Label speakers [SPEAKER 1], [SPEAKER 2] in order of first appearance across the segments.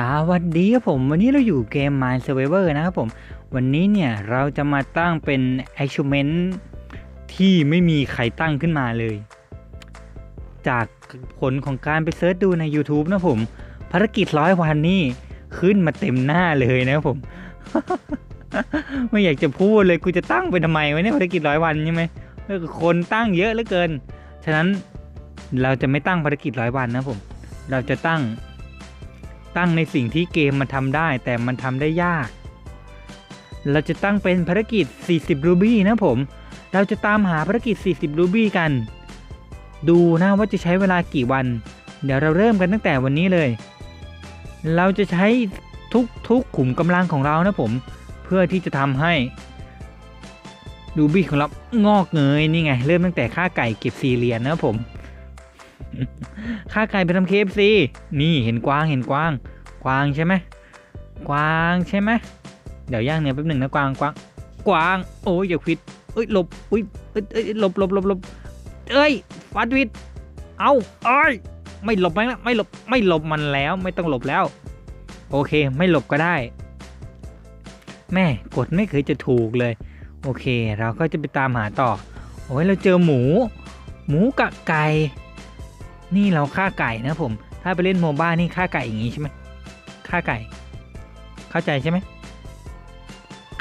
[SPEAKER 1] สวัสดีครับผม วันนี้เราอยู่เกม Mind Survivor นะครับผม วันนี้เนี่ยเราจะมาตั้งเป็น achievement ที่ไม่มีใครตั้งขึ้นมาเลย จากผลของการไปเซิร์ชดูใน YouTube นะผม ภารกิจร้อยวันนี่ขึ้นมาเต็มหน้าเลยนะครับผม ไม่อยากจะพูดเลยกูจะตั้งไปทำไมวะเนี่ยภารกิจร้อยวันใช่ไหมเออคนตั้งเยอะเหลือเกิน ฉะนั้นเราจะไม่ตั้งภารกิจร้อยวันนะผม เราจะตั้ง ตั้งในสิ่งที่เกมมันทำได้แต่มันทำได้ยาก เราจะตั้งเป็นภารกิจ 40รูบี้นะผม เราจะตามหาภารกิจ 40รูบี้กัน ดูนะว่าจะใช้เวลากี่วัน เดี๋ยวเราเริ่มกันตั้งแต่วันนี้เลย เราจะใช้ทุกทุกขุมกำลังของเรานะผม เพื่อที่จะทำให้รูบี้ของเรางอกเงยนี่ไง เริ่มตั้งแต่ค่าไก่เก็บสี่เหรียญนะผม ค่าไก่ไปทำเคฟซีนี่เห็นกวางเห็นกวาง กวางใช่ไหมกวางใช่ไหมเดี๋ยวย่างเนื้อแป๊บหนึ่งนะกวางกวางกวางโอ้ยอย่าควิดเอ้ยหลบอุ้ยเอ้ยเอ้ยหลบหลบหลบหลบเอ้ยฟัดวิดเอาเอ้ยไม่หลบไหมล่ะไม่หลบไม่หลบมันแล้วไม่ต้องหลบแล้ว โอเคไม่หลบก็ได้ แม่กดไม่เคยจะถูกเลย โอเค เราก็จะไปตามหาต่อ โอ้ยเราเจอหมู หมูกับไก่ นี่เราฆ่าไก่นะผม ถ้าไปเล่นโมบ้านี่ฆ่าไก่อย่างนี้ใช่ไหมฆ่าไก่ เข้าใจใช่ไหม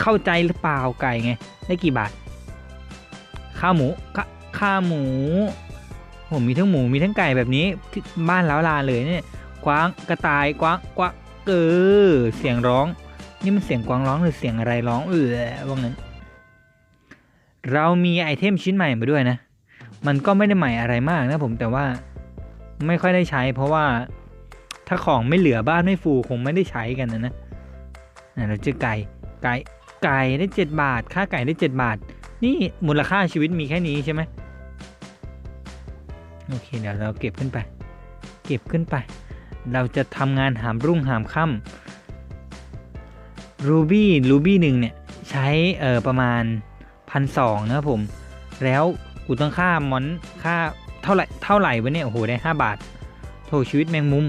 [SPEAKER 1] เข้าใจหรือเปล่าไก่ไง ได้กี่บาท ข้าวหมูข้าข้าหมูผมมีทั้งหมูมีทั้งไก่แบบนี้บ้านล้าวลาเลยเนี่ยกวางกระต่ายกวางกวางเออเสียงร้อง นี่มันเสียงกวางร้องหรือเสียงอะไรร้องเออว่างั้น เรามีไอเทมชิ้นใหม่มาด้วยนะ มันก็ไม่ได้ใหม่อะไรมากนะผมแต่ว่า ไม่ค่อยได้ใช้ เพราะว่าถ้าของไม่เหลือบ้านไม่ฟูคงไม่ได้ใช้กันนะนะเราเจอไก่ไก่ไก่ได้เจ็ดบาท ค่าไก่ได้เจ็ดบาท นี่มูลค่าชีวิตมีแค่นี้ใช่ไหมโอเคเดี๋ยวเราเก็บขึ้นไป เก็บขึ้นไป เราจะทำงานหามรุ่งหามค่ำรูบี้รูบี้หนึ่งเนี่ยใช้เออประมาณพันสองนะผม แล้วกูต้องค่ามอนค่า เท่าไหร่เท่าไหร่วะเนี่ยโอ้โหได้ห้าบาทโถชีวิตแมงมุม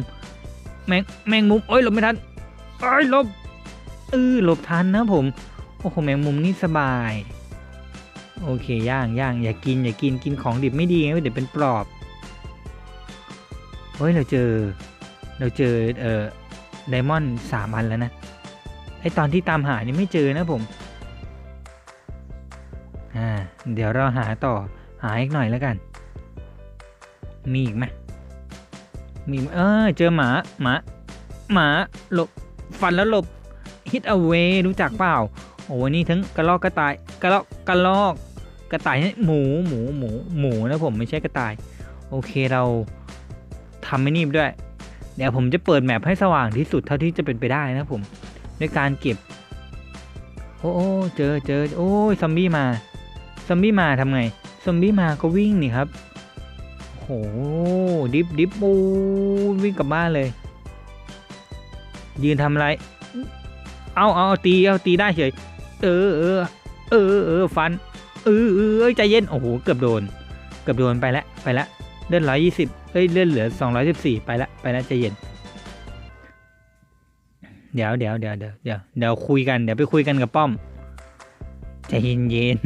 [SPEAKER 1] แมงแมงมุมโอ้ยหลบไม่ทันโอ้ยหลบเออหลบทันนะผมโอ้โหแมงมุมนี่สบาย โอเคย่างย่างอย่ากินอย่ากินกินของดิบไม่ดีไงเดี๋ยวเป็นปลอบเฮ้ยเราเจอ เราเจอเอ่อไดมอนด์สามอันแล้วนะไอตอนที่ตามหานี่ไม่เจอนะผมอ่าเดี๋ยวเราหาต่อหาอีกหน่อยแล้วกัน มีอีกไหมมีเออเจอหมาหมาหมาหลบฟันแล้วหลบ hit away รู้จักเปล่า โอ้นี่ทั้งกระลอกกระต่ายกระลอกกระลอกกระต่ายนี่หมูหมูหมูหมูนะผมไม่ใช่กระต่าย โอเคเราทำไม่นี่ด้วย เดี๋ยวผมจะเปิดแมปให้สว่างที่สุดเท่าที่จะเป็นไปได้นะผมด้วยการเก็บโอ้โอ้เจอเจอโอ้ยซอมบี้มาซอมบี้มาทำไงซอมบี้มาก็วิ่งนี่ครับ โห ดิฟดิฟปูวิ่งกลับบ้านเลย ยืนทำอะไร เอาเอาเอาตี เอาตีได้เฉย เออเออเออเออฟัน เออเออใจเย็น โอ้โห เกือบโดน เกือบโดนไปแล้วไปแล้วเลื่อนร้อยยี่สิบเอ้ย เลื่อนเหลือสองร้อยสิบสี่ไปแล้วไปแล้วใจเย็น เดี๋ยวเดี๋ยวเดี๋ยวเดี๋ยวเดี๋ยวเดี๋ยวคุยกัน เดี๋ยวไปคุยกันกับป้อม ใจเย็นเย็น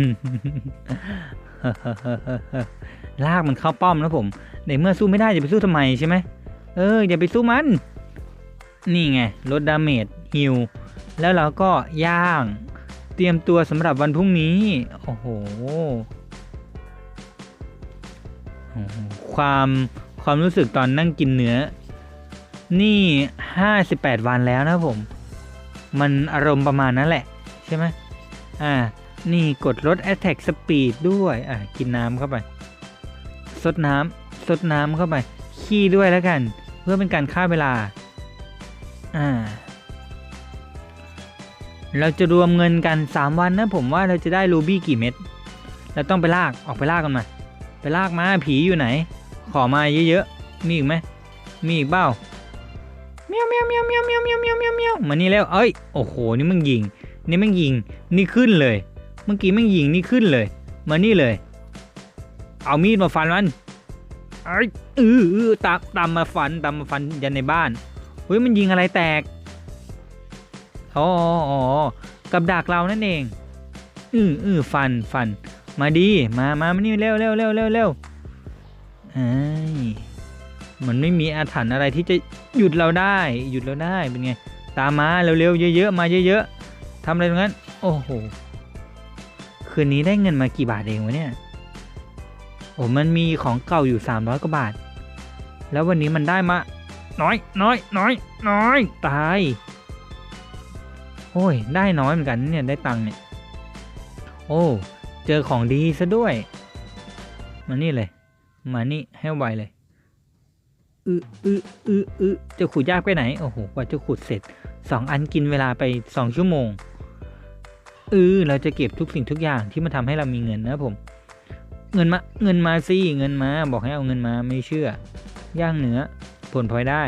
[SPEAKER 1] ลากมันเข้าป้อมนะผมในเมื่อสู้ไม่ได้จะไปสู้ทำไมใช่ไหมเอออย่าไปสู้มัน นี่ไงลดดาเมจฮิลแล้วเราก็ย่าง เตรียมตัวสำหรับวันพรุ่งนี้ โอ้โห ความความรู้สึกตอนนั่งกินเนื้อ นี่ 58 วันแล้วนะผม มันอารมณ์ประมาณนั้นแหละ ใช่ไหมอ่า นี่กดลด Attack Speed ด้วย อะกินน้ำเข้าไป ซดน้ำซดน้ำเข้าไป ขี้ด้วยแล้วกัน เพื่อเป็นการฆ่าเวลา อ่า เราจะรวมเงินกัน 3 วันนะผมว่าเราจะได้รูบี้กี่เม็ดเราต้องไปลากออกไปลากกันมา ไปลากมาผีอยู่ไหน ขอมาเยอะๆ มีอีกไหมมีอีกเปล่าเมียวเมียวเมียวเมียวเมียวเมียวเมียวเมียวเมียวมานี่แล้ว เอ้ย โอ้โห นี่มึงยิง นี่มึงยิง นี่ขึ้นเลย เมื่อกี้มึงยิง นี่ขึ้นเลย มานี่เลย เอามีดมาฟันมันไอ้เออเออตามตามมาฟันตามมาฟันยันในบ้านโฮ้ยมันยิงอะไรแตกอ๋ออกับดักเรานั่นเอง อืออือฟันฟัน มาดี มามามานี่เร็วเร็วเร็วเร็วเร็วไอ้มันไม่มีอาถรรพ์อะไรที่จะหยุดเราได้ หยุดเราได้เป็นไง ตามมาเร็วๆเยอะๆมาเยอะๆทำอะไรตรงนั้น โอ้โห คืนนี้ได้เงินมากี่บาทเองวะเนี่ย อ้มันมีของเก่าอยู่ 300กว่าบาท แล้ววันนี้มันได้มา น้อยน้อยน้อยน้อยตายโอ้ย ได้น้อยเหมือนกันเนี่ยได้ตังค์เนี่ย โอ้ เจอของดีซะด้วย มานี่เลย มานี่ให้ไวเลย อืออืออืออือจะขุดยากไปไหน โอ้โห กว่าจะขุดเสร็จสองอันกินเวลาไปสองชั่วโมงเออเราจะเก็บทุกสิ่งทุกอย่างที่มันทำให้เรามีเงินนะผม เงินมาเงินมาสิเงินมาบอกให้เอาเงินมาไม่เชื่อย่างเนื้อผลพลอยได้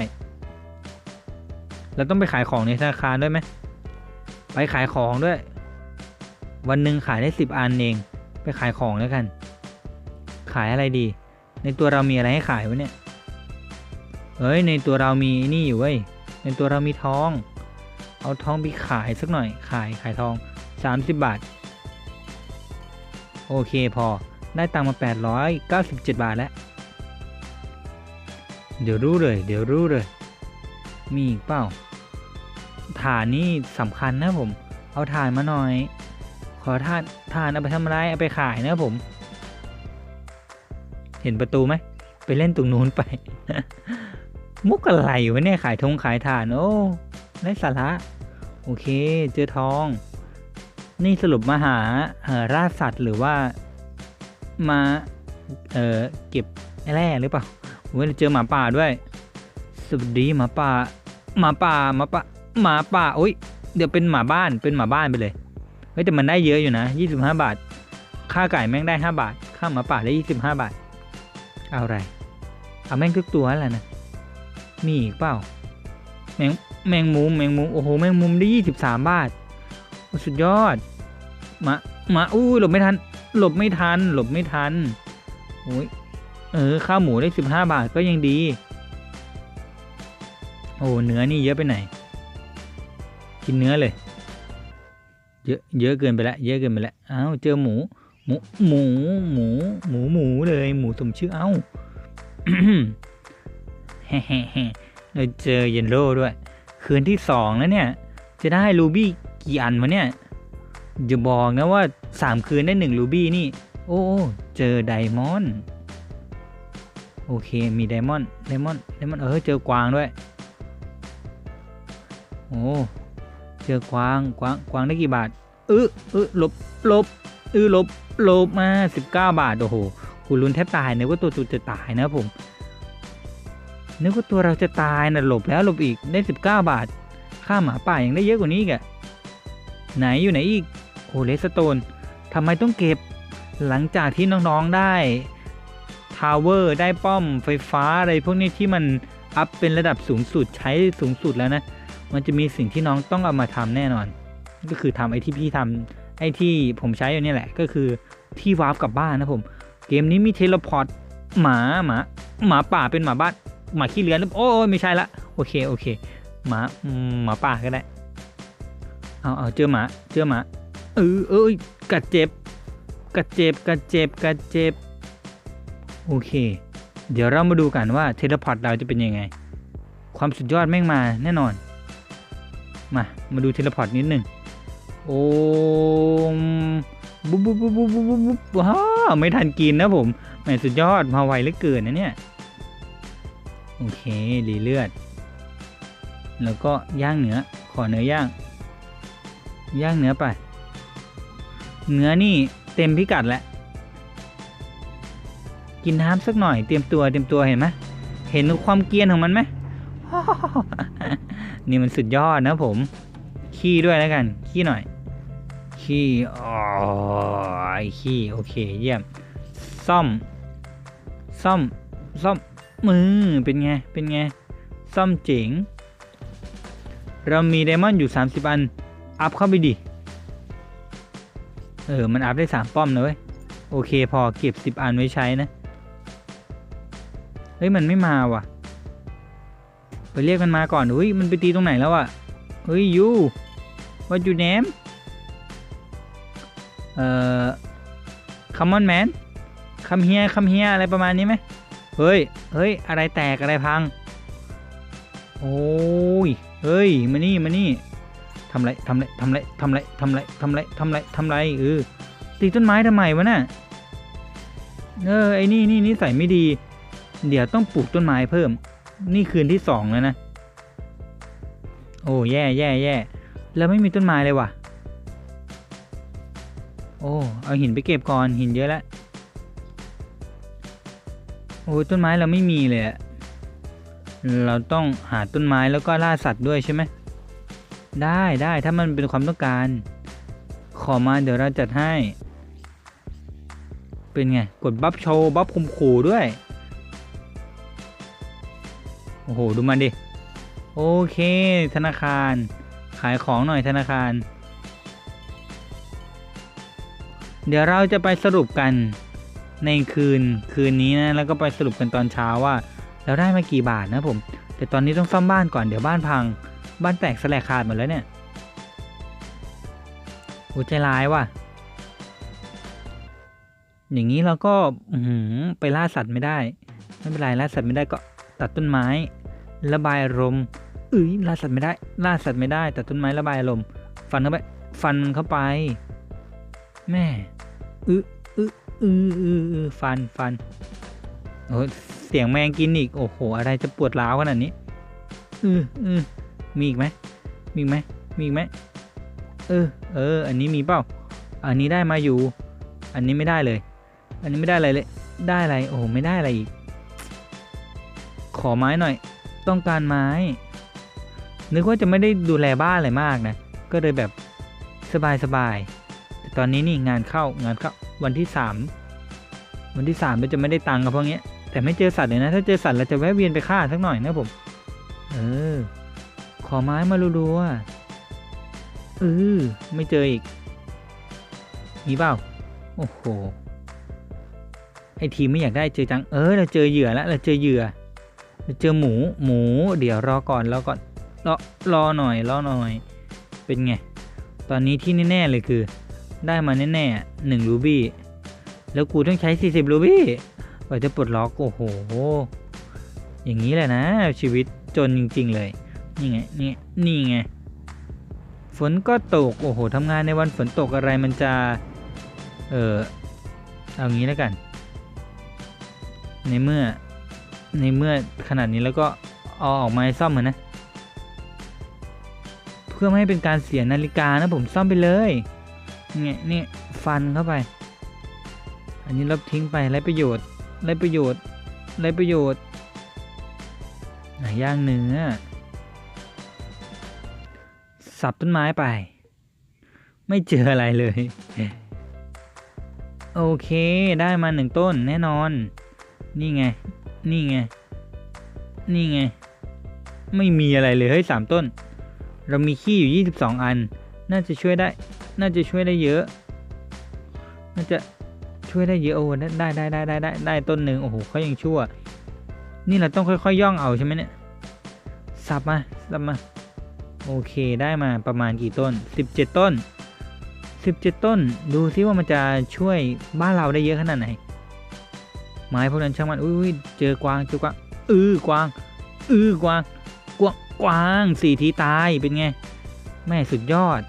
[SPEAKER 1] เราต้องไปขายของในธนาคารด้วยไหมไปขายของด้วย วันหนึ่งขายได้สิบอันเอง ไปขายของแล้วกัน ขายอะไรดี ในตัวเรามีอะไรให้ขายวะเนี่ยเฮ้ยในตัวเรามีนี่อยู่เว้ยในตัวเรามีทอง เอาทองไปขายสักหน่อย ขายขายทอง 30 บาท โอเคพอ ได้ตังมา 897 บาทแล้ว เดี๋ยวรู้เลย เดี๋ยวรู้เลย มีอีกเปล่า ฐานนี่สำคัญนะผม เอาฐานมาหน่อย ขอฐานฐานเอาไปทำอะไร เอาไปขายนะผม เห็นประตูไหม ไปเล่นตรงนู้นไป มุกอะไรวะเนี่ย ขายทงขายฐาน โอ้ได้สาระ โอเค เจอทอง นี่สรุปมาหาเอ่อราสัตว์หรือว่า มาเอ่อเก็บแร่หรือเปล่าเว้ยเจอหมาป่าด้วย สวัสดีหมาป่าหมาป่าหมาป่าหมาป่าโอ้ยเดี๋ยวเป็นหมาบ้านเป็นหมาบ้านไปเลยเฮ้ยแต่มันได้เยอะอยู่นะ25 บาท ค่าไก่แม่งได้ 5 บาท ค่าหมาป่าได้ 25 บาท เอาอะไรเอาแม่งทุกตัวแหละนะมีอีกเปล่าแมงแมงมุมแมงมุมโอ้โหแมงมุมได้ 23 บาทสุดยอดมามาอู้หลบไม่ทัน หลบไม่ทัน หลบไม่ทันโอ้ยเออ ข้าวหมูได้15บาทก็ยังดี โอ้เนื้อนี่เยอะไปไหน กินเนื้อเลย เยอะเยอะเกินไปล้วเยอะเกินไปล้วอ้าวเจอหมู หมูหมูหมูหมูหมูเลย หมูสมชื่อเอ้าแฮ่แฮ่แฮ่เราเจอเยนโร่ด้วย คืนที่สองแล้วเนี่ย จะได้รูบี้กี่อันวะเนี่ยอย่าบอกนะว่า สามคืนได้หนึ่งรูบี้นี่ โอ้ เจอไดมอนด์โอเค มีไดมอนด์ไดมอนด์ไดมอนด์เออเจอกวางด้วย โอ้ เจอกวาง กวาง กวางได้กี่บาทเออเออลบลบเออลบลบมาสิบเก้าบาท โอ้โห คุณลุ้นแทบตายนึกว่าตัวตูจะตายนะผม นึกว่าตัวเราจะตายนะหลบแล้วหลบอีกได้สิบเก้าบาท ค่าหมาป่ายังได้เยอะกว่านี้อีกอะไหนอยู่ไหนอีกโอ้เลสโตน ทำไมต้องเก็บหลังจากที่น้องๆได้ทาวเวอร์ได้ป้อมไฟฟ้าอะไรพวกนี้ที่มันอัพเป็นระดับสูงสุดใช้สูงสุดแล้วนะ มันจะมีสิ่งที่น้องต้องเอามาทำแน่นอน ก็คือทำไอ้ที่พี่ทำไอ้ที่ผมใช้อยู่นี่แหละ ก็คือที่วาร์ปกลับบ้านนะผม เกมนี้มีเทเลพอร์ตหมาหมาหมาป่าเป็นหมาบ้านหมาขี้เลือนหรือโอ้ยไม่ใช่ละโอเคโอเคหมาหมาป่าก็ได้เอาเอาเจอหมาเจอหมา เออเอ้ยกัดเจ็บ กัดเจ็บ กัดเจ็บ กัดเจ็บ โอเค เดี๋ยวเรามาดูกันว่าเทเลพอร์ตเราจะเป็นยังไง ความสุดยอดแม่งมาแน่นอน มา มาดูเทเลพอร์ตนิดหนึ่งโอ้บุ๊บบุ๊บบุ๊บบุ๊บบุ๊บบุ๊บว้าไม่ทันกินนะผมแหมสุดยอดมาไวเหลือเกินนะเนี่ย โอเครีเลือด แล้วก็ย่างเนื้อ ขอเนื้อย่าง ย่างเนื้อไป เนื้อนี่เต็มพิกัดแล้วกินน้ำสักหน่อยเตรียมตัวเตรียมตัวเห็นไหมเห็นความเกียนของมันไหมนี่มันสุดยอดนะผม ขี้ด้วยแล้วกัน ขี้หน่อย ขี้อ๋อขี้โอเคเยี่ยม ซ่อม ซ่อม ซ่อมมือเป็นไง เป็นไง ซ่อมเจ๋ง เรามีไดมอนด์อยู่ 30 อัน อัพเข้าไปดิ เออ มันอัพได้3ป้อมนะเว้ย โอเคพอเก็บ10อันไว้ใช้นะ เฮ้ย มันไม่มาว่ะ ไปเรียกมันมาก่อนเฮ้ย มันไปตีตรงไหนแล้วอะเฮ้ยยู what you name เอ่อ come on man come here come here อะไรประมาณนี้ไหมเฮ้ย เฮ้ย อะไรแตกอะไรพัง โอ้ย เฮ้ย มานี่ มานี่ ทำไรทำไรทำไรทำไรทำไรทำไรทำไรทำไรเออตีต้นไม้ทำไมวะน่ะเออไอ้นี่นี่นิสัยไม่ดี เดี๋ยวต้องปลูกต้นไม้เพิ่ม นี่คืนที่สองแล้วนะ โอ้แย่แย่แย่แล้วไม่มีต้นไม้เลยว่ะ โอ้เอาหินไปเก็บก่อนหินเยอะแล้วโอ้ต้นไม้เราไม่มีเลยเราต้องหาต้นไม้แล้วก็ล่าสัตว์ด้วยใช่ไหม ได้ได้ถ้ามันเป็นความต้องการ ขอมาเดี๋ยวเราจัดให้ เป็นไง กดบัฟโชว์บัฟคุมขู่ด้วย โอ้โห ดูมันดิ โอเค ธนาคาร ขายของหน่อยธนาคาร เดี๋ยวเราจะไปสรุปกันในคืนคืนนี้นะ แล้วก็ไปสรุปกันตอนเช้าว่า เราได้มากี่บาทนะผม แต่ตอนนี้ต้องซ่อมบ้านก่อนเดี๋ยวบ้านพัง บ้านแตกสลายขาดหมดแล้วเนี่ยโอ้ใจร้ายว่ะ อย่างนี้เราก็ไปล่าสัตว์ไม่ได้ ไม่เป็นไรล่าสัตว์ไม่ได้ก็ตัดต้นไม้ ระบายอารมณ์เอ้ยล่าสัตว์ไม่ได้ ล่าสัตว์ไม่ได้ ตัดต้นไม้ระบายอารมณ์ฟันเข้าไป ฟันเข้าไป แม่อึอึอึอึอึฟันฟันโอ้เสียงแมงกินอีก โอ้โห อะไรจะปวดร้าวขนาดนี้ อืออือ มีอีกไหมมีอีกไหมมีอีกไหมเออเออ อันนี้มีเปล่า อันนี้ได้มาอยู่ อันนี้ไม่ได้เลย อันนี้ไม่ได้อะไรเลย ได้อะไร โอ้โหไม่ได้อะไรอีก ขอไม้หน่อย ต้องการไม้ นึกว่าจะไม่ได้ดูแลบ้านอะไรมากนะ ก็เลยแบบสบายสบาย แต่ตอนนี้นี่งานเข้างานเข้าวันที่สาม วันที่สามเราจะไม่ได้ตังค์กับพวกเนี้ยแต่ไม่เจอสัตว์เลยนะ ถ้าเจอสัตว์เราจะแวะเวียนไปฆ่าสักหน่อยนะผม เออ อไม้มารัวๆเออไม่เจออีก มีเปล่า โอ้โห ไอทีมไม่อยากได้เจอจัง เออ เราเจอเหยื่อแล้ว เราเจอเหยื่อ เราเจอหมู หมู เดี๋ยวรอก่อนรอก่อน รอ รอหน่อย รอหน่อย เป็นไง ตอนนี้ที่แน่ ๆ เลยคือ ได้มาแน่ๆหนึ่งรูบี้ แล้วกูต้องใช้ 40รูบี้กว่าจะปลดล็อก โอ้โห อย่างนี้แหละนะชีวิตจนจริง ๆ เลย นี่ไงนี่นี่ไง ฝนก็ตก โอ้โหทำงานในวันฝนตกอะไรมันจะ เออเอางี้แล้วกัน ในเมื่อ ในเมื่อขนาดนี้แล้วก็เอาออกมาซ่อมเหมือนนะ เพื่อไม่ให้เป็นการเสียนาฬิกานะผมซ่อมไปเลยเนี่ยนี่ฟันเข้าไป อันนี้ลบทิ้งไปไรประโยชน์ไรประโยชน์ไรประโยชน์หนย่างเนื้อ สับต้นไม้ไป ไม่เจออะไรเลย โอเคได้มาหนึ่งต้นแน่นอน นี่ไง นี่ไง นี่ไง ไม่มีอะไรเลยเฮ้ยสามต้น เรามีขี้อยู่22อัน น่าจะช่วยได้ น่าจะช่วยได้เยอะ น่าจะช่วยได้เยอะโอ้ได้ได้ได้ได้ได้ได้ต้นหนึ่งโอ้โหเขายังชั่ว นี่เราต้องค่อยๆย่องเอาใช่ไหมเนี่ยสับมาสับมา โอเคได้มาประมาณกี่ต้น 17 ต้น 17 ต้น ดูซิว่ามันจะช่วยบ้านเราได้เยอะขนาดไหน ไม้พวกนั้นช่างมันอุ้ยเจอกวางเจอกวางอือกวางอือกวางกวางกวางสี่ทีตายเป็นไงแม่สุดยอด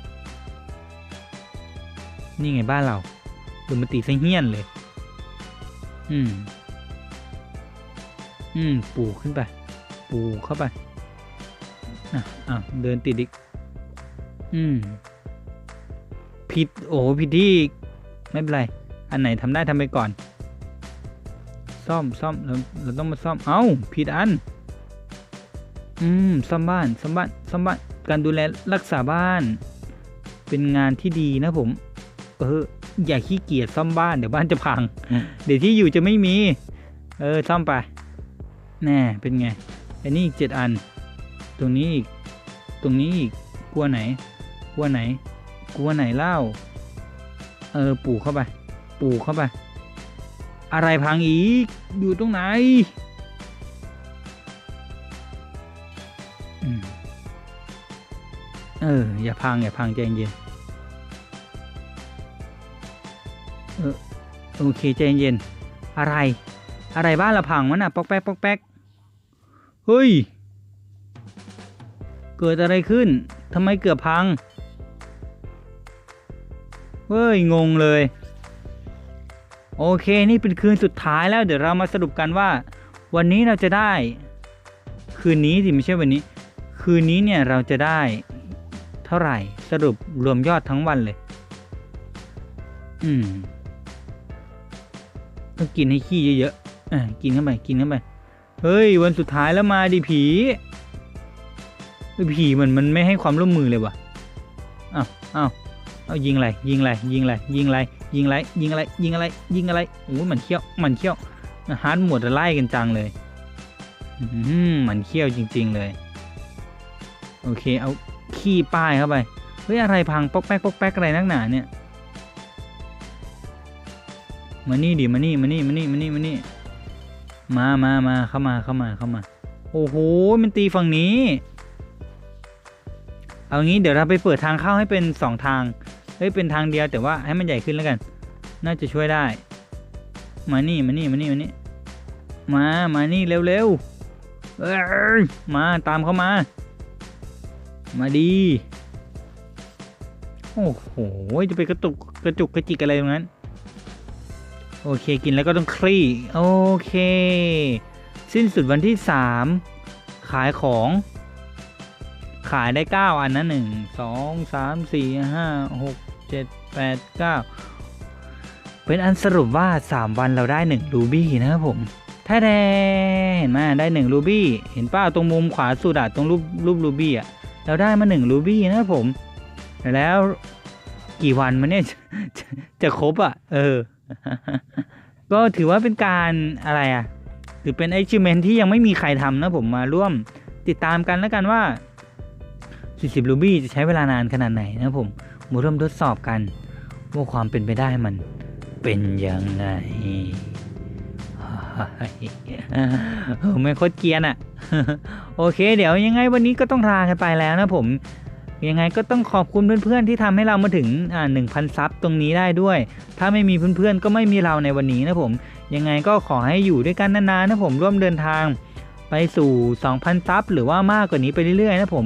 [SPEAKER 1] นี่ไงบ้านเราดูมันตีเสเฮี้ยนเลย อืม อืม ปูขึ้นไป ปูเข้าไป อะอะ เดินติดอีก อืม ผิด โอ้ผิดที่อีกไม่เป็นไร อันไหนทำได้ทำไปก่อน ซ่อมซ่อมเราเราต้องมาซ่อม เอ้า ผิดอัน อืม ซ่อมบ้านซ่อมบ้านซ่อมบ้าน การดูแลรักษาบ้าน เป็นงานที่ดีนะผม เออ อย่าขี้เกียจซ่อมบ้าน เดี๋ยวบ้านจะพัง เดี๋ยวที่อยู่จะไม่มี เออ ซ่อมไป แน่ เป็นไง อันนี้อีกเจ็ดอัน ตรงนี้อีก ตรงนี้อีกกลัวไหน กลัวไหน กลัวไหนเล่า เออปูเข้าไป ปูเข้าไป อะไรพังอีก อยู่ตรงไหนเออ อย่าพัง อย่าพังใจเย็นเออโอเคใจเย็น อะไร อะไรบ้านเราพังวะน่ะ ปอกแป๊กปอกแป๊ก เฮ้ย เกิดอะไรขึ้นทำไมเกือบพัง เฮ้ย งงเลย โอเค นี่เป็นคืนสุดท้ายแล้วเดี๋ยวเรามาสรุปกันว่า วันนี้เราจะได้ คืนนี้สิไม่ใช่วันนี้ คืนนี้เนี่ยเราจะได้ เท่าไหร่สรุปรวมยอดทั้งวันเลย อืมต้องกินให้ขี้เยอะๆอะกินเข้าไปกินเข้าไป เฮ้ย วันสุดท้ายแล้วมาดิผี ผีเหมือนมันไม่ให้ความร่วมมือเลยว่ะอ้าวอ้าวเอายิงอะไรยิงอะไรยิงอะไรยิงอะไรยิงอะไรยิงอะไรยิงอะไรยิงอะไรโอ้ยมันเขี้ยวมันเขี้ยวฮาร์ดหมดไล่กันจังเลยอืมมันเขี้ยวจริง ๆเลย โอเคเอาขี้ป้ายเข้าไปเฮ้ยอะไรพังปอกแป๊กปอกแป๊กอะไรนักหนาเนี่ยมานี่ดิมานี่มานี่มานี่มานี่มานี่มามามาเข้ามาเข้ามาเข้ามา โอ้โหมันตีฝั่งนี้ เอางี้เดี๋ยวเราไปเปิดทางเข้าให้เป็นสองทาง เฮ้ยเป็นทางเดียวแต่ว่าให้มันใหญ่ขึ้นแล้วกัน น่าจะช่วยได้ มานี่มานี่มานี่มานี่ มามานี่เร็วๆเอ้ยมาตามเข้ามา มาดี โอ้โหจะไปกระตุกกระจุกกระจิกอะไรตรงนั้น โอเคกินแล้วก็ต้องคลี่ โอเค สิ้นสุดวันที่สามขายของ ขายได้เก้าอันนะหนึ่งสองสามสี่ห้าหกเจ็ดแปดเก้าเป็นอันสรุปว่าสามวันเราได้หนึ่งรูบี้นะครับผมถ้าแดเห็นไหมได้หนึ่งรูบี้ เห็นป้าตรงมุมขวาสุดอะตรงรูปรูปรูบี้อะเราได้มาหนึ่งรูบี้นะครับผม แล้วกี่วันมันเนี่ยจะจะจะครบอะเออ ก็ถือว่าเป็นการอะไรอะหรือเป็น achievement ที่ยังไม่มีใครทำนะผมมาร่วมติดตามกันแล้วกันว่า 40รูบี้จะใช้เวลานานขนาดไหนนะผมมาเริ่มทดสอบกัน ว่าความเป็นไปได้มันเป็นยังไงเออไม่โคตรเกียนอะโอเค เดี๋ยวยังไงวันนี้ก็ต้องลากันไปแล้วนะผม ยังไงก็ต้องขอบคุณเพื่อนๆที่ทำให้เรามาถึงอ่าหนึ่งพันซับตรงนี้ได้ด้วย ถ้าไม่มีเพื่อนๆก็ไม่มีเราในวันนี้นะผม ยังไงก็ขอให้อยู่ด้วยกันนานๆนะผมร่วมเดินทาง ไปสู่ 2,000ซับหรือว่ามากกว่านี้ไปเรื่อยๆนะผม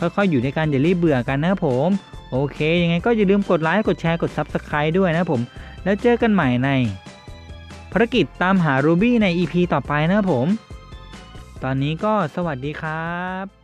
[SPEAKER 1] ค่อยๆอยู่ในการอย่ารีบเบื่อกันนะครับผม โอเค ยังไงก็อย่าลืมกดไลค์กดแชร์กด Subscribe ด้วยนะผม แล้วเจอกันใหม่ในภารกิจตามหารูบี้ใน EP ต่อไปนะครับผม ตอนนี้ก็สวัสดีครับ